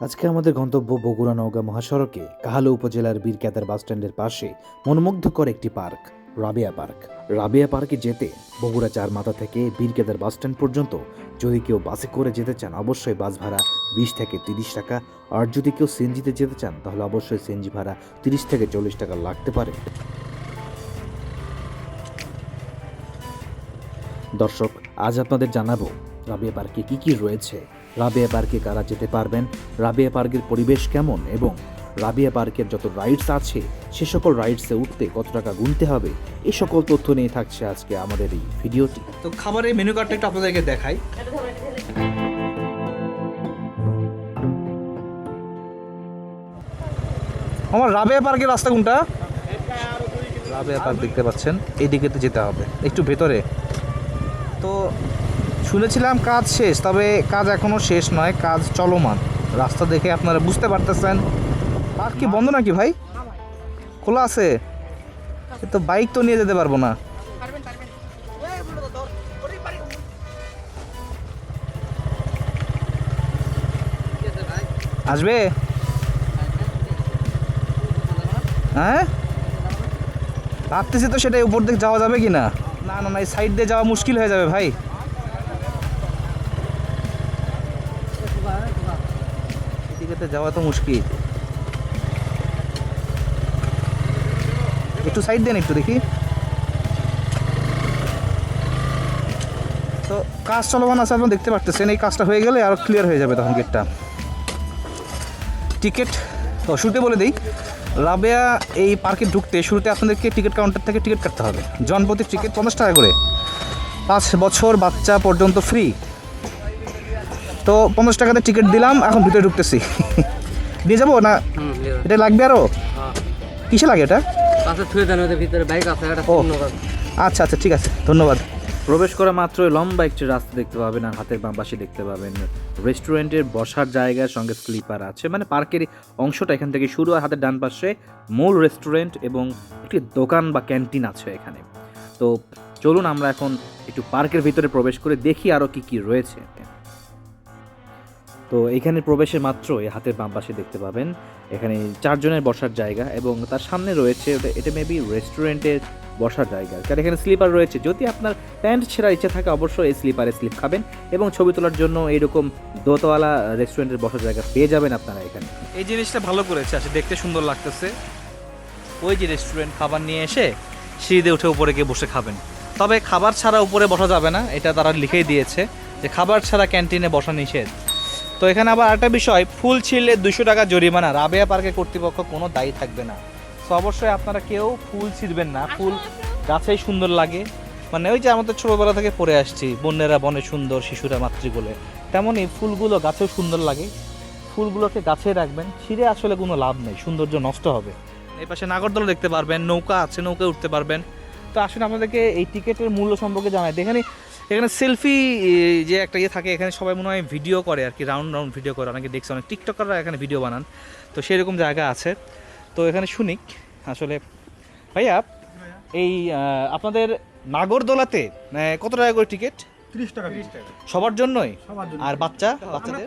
আজকে আমাদের গন্তব্য বগুড়া নওগাঁ মহাসড়কে কাহালু উপজেলার বীরকেদার বাসস্ট্যান্ডের পাশে মনোমুগ্ধকর একটি পার্ক, রাবেয়া পার্ক। রাবেয়া পার্কে যেতে বগুড়া চার মাথা থেকে বীরকেদার বাসস্ট্যান্ড পর্যন্ত যদি কেউ বাসে করে যেতে চান, অবশ্যই বাস ভাড়া বিশ থেকে তিরিশ টাকা। আর যদি কেউ সিএনজিতে যেতে চান, তাহলে অবশ্যই সিএনজি ভাড়া তিরিশ থেকে চল্লিশ টাকা লাগতে পারে। দর্শক, আজ আপনাদের জানাব রাবিয়া পার্কে কি কি রয়েছে। রাবিয়া পার্কে কারা যেতে পারবেন রাবিয়া পার্কের পরিবেশ কেমন এবং রাবিয়া পার্কের যত রাইডস আছে সে সকল রাইডসে উঠতে কত টাকা গুনতে হবে এই সকল তথ্য নিয়ে থাকছে আজকে আমাদের এই ভিডিওটি। তো খাবারের মেনু কার্ডটা একটু আপনাদেরকে দেখাই। আমার রাবেয়া পার্কের রাস্তা কোনটা? রাবেয়া পার্ক দেখতে পাচ্ছেন এই দিকে তো যেতে হবে একটু ভেতরে। তো শুনেছিলাম কাজ শেষ, তবে কাজ এখনও শেষ নয়, কাজ চলমান। রাস্তা দেখে আপনারা বুঝতে পারতেছেন। পার্ক কি, বন্ধ নাকি ভাই? খোলা আছে। তো বাইক তো নিয়ে যেতে পারব না। আসবে? হ্যাঁ? ভাবতেছি তো সেটাই উপর দিকে যাওয়া যাবে কি না না না, এই সাইড দিয়ে যাওয়া মুশকিল হয়ে যাবে ভাই। এদিকে যাওয়া তো মুশকিল। একটু সাইড দেন একটু দেখি। তো কাজ চলমান আছে আপনি দেখতে পারতেছেন, এই কাজটা হয়ে গেলে আর ক্লিয়ার হয়ে যাবে তখন গেটটা টিকিট তো শুরুতে বলে দিই, রাবেয়া এই পার্কে ঢুকতে শুরুতে আপনাদেরকে টিকিট কাউন্টার থেকে টিকিট কাটতে হবে। জনপ্রতি টিকিট পঞ্চাশ টাকা করে। পাঁচ বছর বাচ্চা পর্যন্ত ফ্রি তো পঞ্চাশ টাকাতে টিকিট দিলাম এখন ভিতরে ঢুকতেছি। দিয়ে যাব না? এটা লাগবে আরও হ্যাঁ। কিসে লাগে এটা? পাশে থুয়ে দেন ওদের ভিতরে বাইক আছে একটা ও। আচ্ছা আচ্ছা ঠিক আছে ধন্যবাদ। প্রবেশ করা মাত্রই লম্বা একটি রাস্তা দেখতে পাবেন আর হাতের বাম পাশে দেখতে পাবেন রেস্টুরেন্টের বসার জায়গার সঙ্গে স্লিপার আছে। মানে পার্কের অংশটা এখান থেকে শুরু আর হাতের ডান পাশে মূল রেস্টুরেন্ট এবং একটি দোকান বা ক্যান্টিন আছে এখানে। তো চলুন আমরা এখন একটু পার্কের ভিতরে প্রবেশ করে দেখি আরও কি কি রয়েছে। তো এখানে প্রবেশের মাত্রই হাতের বাম পাশে দেখতে পাবেন। এখানে চারজনের বসার জায়গা এবং তার সামনে রয়েছে এটা মেবি রেস্টুরেন্টের বসার জায়গা। কারণ এখানে স্লিপার রয়েছে। যদি আপনার প্যান্ট ছেঁড়ার ইচ্ছা থাকে, অবশ্যই এই স্লিপারে স্লিপ খাবেন এবং ছবি তোলার জন্য এইরকম দোতলা রেস্টুরেন্টের বসার জায়গা পেয়ে যাবেন আপনারা এখানে। এই জিনিসটা ভালো করেছে, আসলে দেখতে সুন্দর লাগতেছে। ওই যে রেস্টুরেন্ট খাবার নিয়ে এসে সিঁড়িতে উঠে উপরে গিয়ে বসে খাবেন। তবে খাবার ছাড়া উপরে বসা যাবে না, এটা তারা লিখেই দিয়েছে যে খাবার ছাড়া ক্যান্টিনে বসা নিষেধ। তো এখানে আবার একটা বিষয় ফুল ছিঁড়লে দুশো টাকা জরিমানা রাবেয়া পার্কের কর্তৃপক্ষ কোনো দায়ী থাকবে না। তো অবশ্যই আপনারা কেউ ফুল ছিঁড়বেন না ফুল গাছেই সুন্দর লাগে। মানে ওই যে আমাদের ছোটোবেলা থেকে পড়ে আসছি বন্যেরা বনে সুন্দর শিশুরা মাতৃগুলে। তেমনই ফুলগুলো গাছেও সুন্দর লাগে। ফুলগুলোকে গাছে রাখবেন ছিঁড়ে আসলে কোনো লাভ নেই সৌন্দর্য নষ্ট হবে। এই পাশে নাগরদোলা দেখতে পারবেন নৌকা আছে নৌকায় উঠতে পারবেন। তো আসলে আমাদেরকে এই টিকিটের মূল্য সম্পর্কে জানাই। এখানে এখানে সেলফি যে একটা ইয়ে থাকে এখানে সবাই মনে হয় ভিডিও করে আর কি রাউন্ড রাউন্ড ভিডিও করে। অনেকে দেখছে অনেক টিকটকাররা এখানে ভিডিও বানান। তো সেরকম জায়গা আছে। তো এখানে শুনি আসলে। ভাইয়া এই আপনাদের নাগরদোলাতে কত টাকা করে টিকিট ত্রিশ টাকা টাকা সবার জন্যই? আর বাচ্চা? বাচ্চাদের?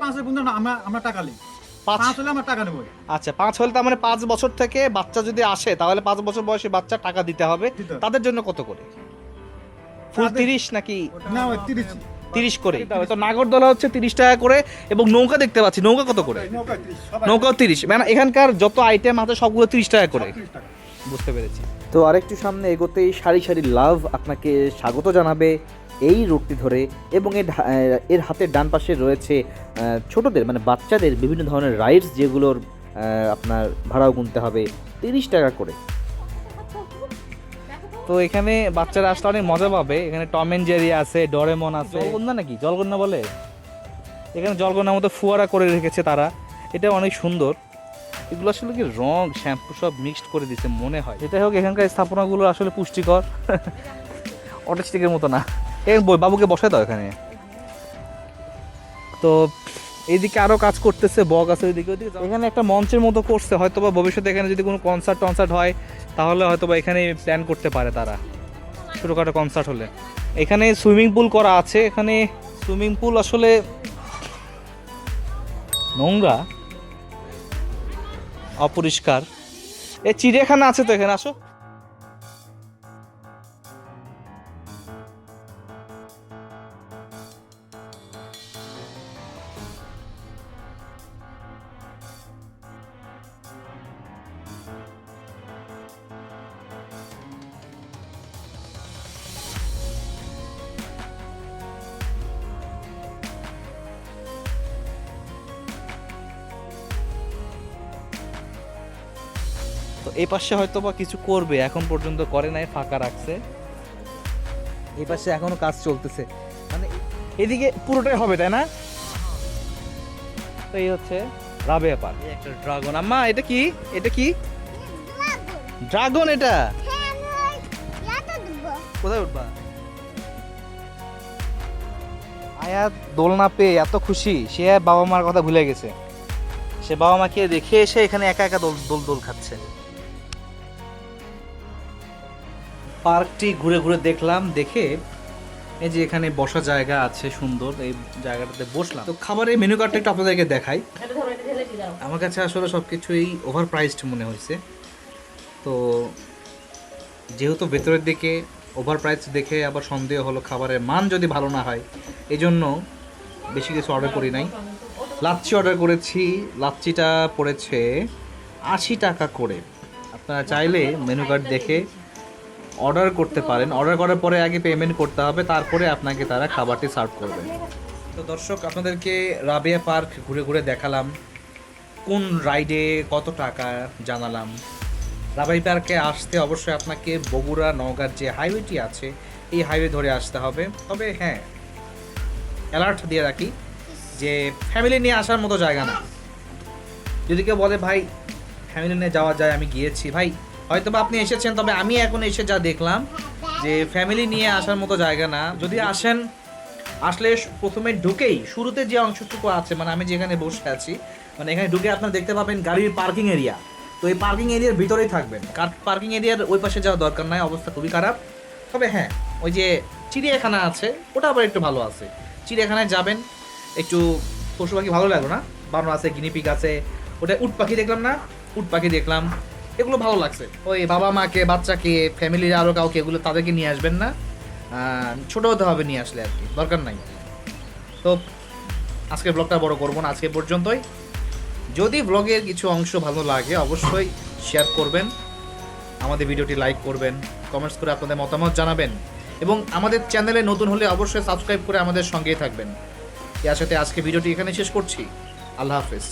আমরা আমরা টাকা নিই। পাঁচ পাঁচ হলে আমরা টাকা নেব। আচ্ছা পাঁচ হলে তার মানে পাঁচ বছর থেকে বাচ্চা যদি আসে তাহলে পাঁচ বছর বয়সে বাচ্চা টাকা দিতে হবে। তাদের জন্য কত করে? ফুল তিরিশ নাকি? না ওই তিরিশ। তিরিশ করে। তো নাগরদোলা হচ্ছে তিরিশ টাকা করে এবং নৌকা দেখতে পাচ্ছি। নৌকা কত করে? নৌকা নৌকাও তিরিশ। মানে এখানকার যত আইটেম আছে সবগুলো তিরিশ টাকা করে। বুঝতে পেরেছি। তো আরেকটু সামনে এগোতেই সারি সারি লাভ আপনাকে স্বাগত জানাবে এই রুটটি ধরে এবং এর এর হাতের ডান পাশে রয়েছে ছোটদের মানে বাচ্চাদের বিভিন্ন ধরনের রাইডস যেগুলোর আপনার ভাড়াও গুনতে হবে তিরিশ টাকা করে। তো এখানে বাচ্চারা আসলে অনেক মজা পাবে। এখানে টম এন্ড জেরি আছে ডরেমন আছে। জলগন্না নাকি? জলগন্না বলে? এখানে জলগন্নার মতো ফুয়ারা করে রেখেছে তারা। এটা অনেক সুন্দর। এগুলো আসলে কি রং শ্যাম্পু সব মিক্সড করে দিচ্ছে মনে হয়। যেটাই হোক এখানকার স্থাপনাগুলো আসলে পুষ্টিকর। অটিস্টিকের মতো না। বই বাবুকে বসায় দাও এখানে। তো এইদিকে আরও কাজ করতেছে, বক আছে ওইদিকে ওইদিকে এখানে একটা মঞ্চের মতো করছে হয়তো বা ভবিষ্যতে এখানে যদি কোনো কনসার্ট টনসার্ট হয়, তাহলে হয়তো বা এখানে প্ল্যান করতে পারে তারা। ছোটোখাটো কনসার্ট হলে। এখানে সুইমিং পুল করা আছে, এখানে সুইমিং পুল আসলে নোংরা, অপরিষ্কার। এই চিড়িয়াখানা আছে তো এখানে, আসো। তো এই পাশে হয়তো বা কিছু করবে, এখন পর্যন্ত করে নাই, ফাঁকা রাখছে। এই পাশে এখনও কাজ চলতেছে। মানে এদিকে পুরোটাই হবে, তাই না? তো এই হচ্ছে রাবেয়া পার্ক। একটা ড্রাগন। আম্মা, এটা কি? এটা কি? ড্রাগন এটা? কোথায় উঠবা? আয়াত দোলনা পেয়ে এত খুশি, সে বাবা মার কথা ভুলে গেছে। সে বাবা মাকে দেখে এসে এখানে একা একা দোল দোল দোল খাচ্ছে। পার্কটি ঘুরে ঘুরে দেখলাম দেখে এই যে এখানে বসা জায়গা আছে সুন্দর এই জায়গাটাতে বসলাম। তো খাবারের মেনু কার্ডটা একটু আপনাদেরকে দেখাই। আমার কাছে আসলে সব কিছুই ওভার প্রাইসড মনে হয়েছে। তো যেহেতু ভেতরের দিকে ওভার প্রাইস দেখে আবার সন্দেহ হলো খাবারের মান যদি ভালো না হয় এই জন্য বেশি কিছু অর্ডার করি নাই। লাচ্ছি অর্ডার করেছি লাচ্ছিটা পড়েছে আশি টাকা করে। আপনারা চাইলে মেনু কার্ড দেখে অর্ডার করতে পারেন। অর্ডার করার পরে আগে পেমেন্ট করতে হবে, তারপরে আপনাকে তারা খাবারটি সার্ভ করবে। তো দর্শক, আপনাদেরকে রাবিয়া পার্ক ঘুরে ঘুরে দেখালাম। কোন রাইডে কত টাকা জানালাম। রাবাই পার্কে আসতে অবশ্যই আপনাকে বগুড়া নওগাঁর যে হাইওয়েটি আছে, এই হাইওয়ে ধরে আসতে হবে। তবে হ্যাঁ অ্যালার্ট দিয়ে রাখি যে ফ্যামিলি নিয়ে আসার মতো জায়গা না। যদি কেউ বলে, ভাই ফ্যামিলি নিয়ে যাওয়া যায়, আমি গিয়েছি। ভাই হয়তো বা আপনি এসেছেন, তবে আমি এখন এসে যা দেখলাম যে ফ্যামিলি নিয়ে আসার মতো জায়গা না। যদি আসেন, আসলে প্রথমে ঢুকেই শুরুতে যে অংশটুকু আছে মানে আমি যেখানে বসে আছি মানে এখানে ঢুকে আপনারা দেখতে পাবেন গাড়ির পার্কিং এরিয়া তো এই পার্কিং এরিয়ার ভিতরেই থাকবেন। কার পার্কিং এরিয়ার ওই পাশে যাওয়া দরকার নাই, অবস্থা খুবই খারাপ। তবে হ্যাঁ ওই যে চিড়িয়াখানা আছে, ওটা আবার একটু ভালো আছে। চিড়িয়াখানায় যাবেন, একটু পশু পাখি ভালো লাগল না? বানর আছে গিনিপিক আছে, ওটা উট পাখি দেখলাম না? উট পাখি দেখলাম। এগুলো ভালো লাগছে। ওই বাবা মাকে, বাচ্চাকে, ফ্যামিলির আরও কাউকে, এগুলো তাদেরকে নিয়ে আসবেন না। ছোট হতে হবে নিয়ে আসলে আর কি, দরকার নাই। তো আজকের ব্লগটা বড় করব না, আজকে পর্যন্তই। যদি ব্লগের কিছু অংশ ভালো লাগে, অবশ্যই শেয়ার করবেন। আমাদের ভিডিওটি লাইক করবেন কমেন্টস করে আপনাদের মতামত জানাবেন। এবং আমাদের চ্যানেলে নতুন হলে অবশ্যই সাবস্ক্রাইব করে আমাদের সঙ্গেই থাকবেন। এর সাথে আজকে ভিডিওটি এখানে শেষ করছি। আল্লাহ হাফেজ।